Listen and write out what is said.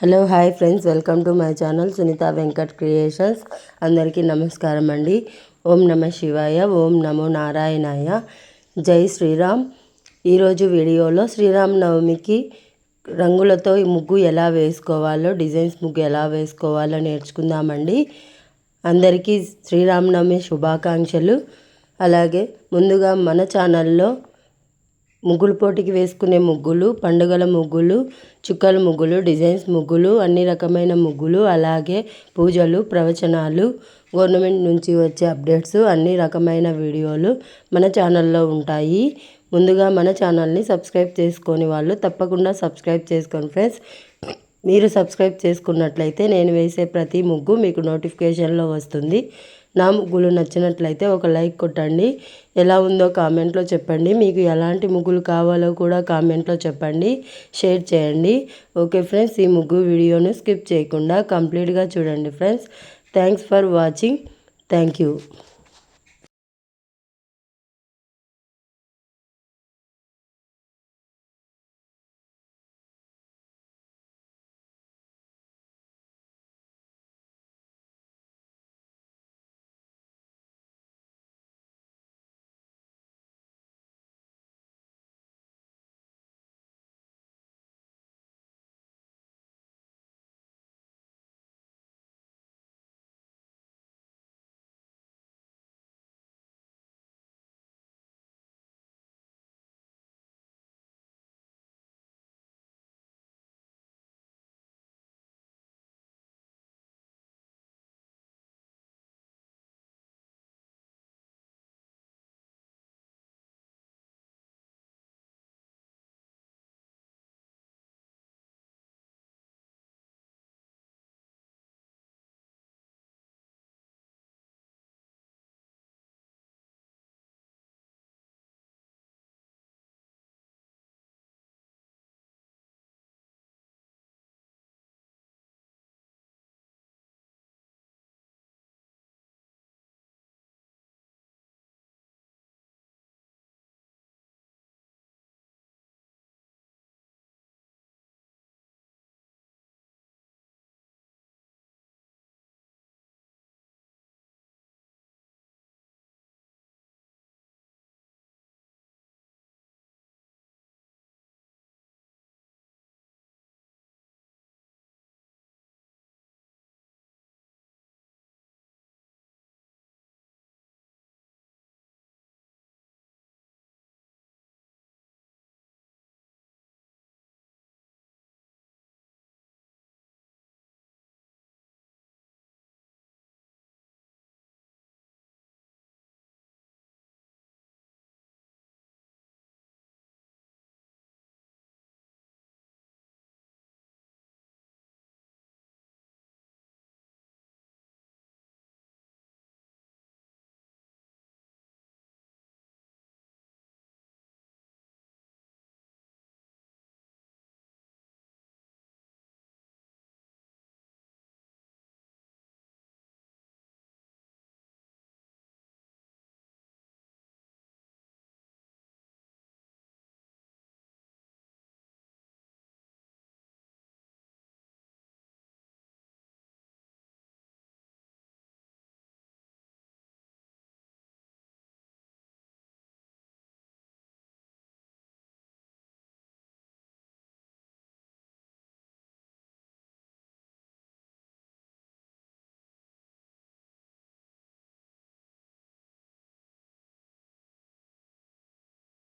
Hello hi friends. Welcome to my channel Sunitha Venkat creations. అందరికీ నమస్కారం అండి. ఓం నమ శివాయ ఓం నమో నారాయణాయ. జై శ్రీరామ్. ఈరోజు వీడియోలో శ్రీరామ్ నవమికి రంగులతో ఈ ముగ్గు ఎలా వేసుకోవాలో డిజైన్స్ ముగ్గు ఎలా వేసుకోవాలో నేర్చుకుందామండి. అందరికీ శ్రీరామనవమి శుభాకాంక్షలు. అలాగే ముందుగా మన ఛానల్లో ముగ్గులు పోటీకి వేసుకునే ముగ్గులు పండుగల ముగ్గులు చుక్కల ముగ్గులు డిజైన్స్ ముగ్గులు అన్ని రకమైన ముగ్గులు అలాగే పూజలు ప్రవచనాలు గవర్నమెంట్ నుంచి వచ్చే అప్డేట్స్ అన్ని రకమైన వీడియోలు మన ఛానల్లో ఉంటాయి. ముందుగా మన ఛానల్ని సబ్స్క్రైబ్ చేసుకొని వాళ్ళు తప్పకుండా సబ్స్క్రైబ్ చేసుకోండి ఫ్రెండ్స్. మీరు సబ్స్క్రైబ్ చేసుకున్నట్లయితే నేను వేసే ప్రతి ముగ్గు మీకు నోటిఫికేషన్లో వస్తుంది. నా ముగ్గులు నచ్చినట్లయితే ఒక లైక్ కొట్టండి. ఎలా ఉందో కామెంట్లో చెప్పండి. మీకు ఎలాంటి ముగ్గులు కావాలో కూడా కామెంట్లో చెప్పండి. షేర్ చేయండి. ఓకే ఫ్రెండ్స్ ఈ ముగ్గు వీడియోను స్కిప్ చేయకుండా కంప్లీట్గా చూడండి friends. Thanks for watching. Thank you.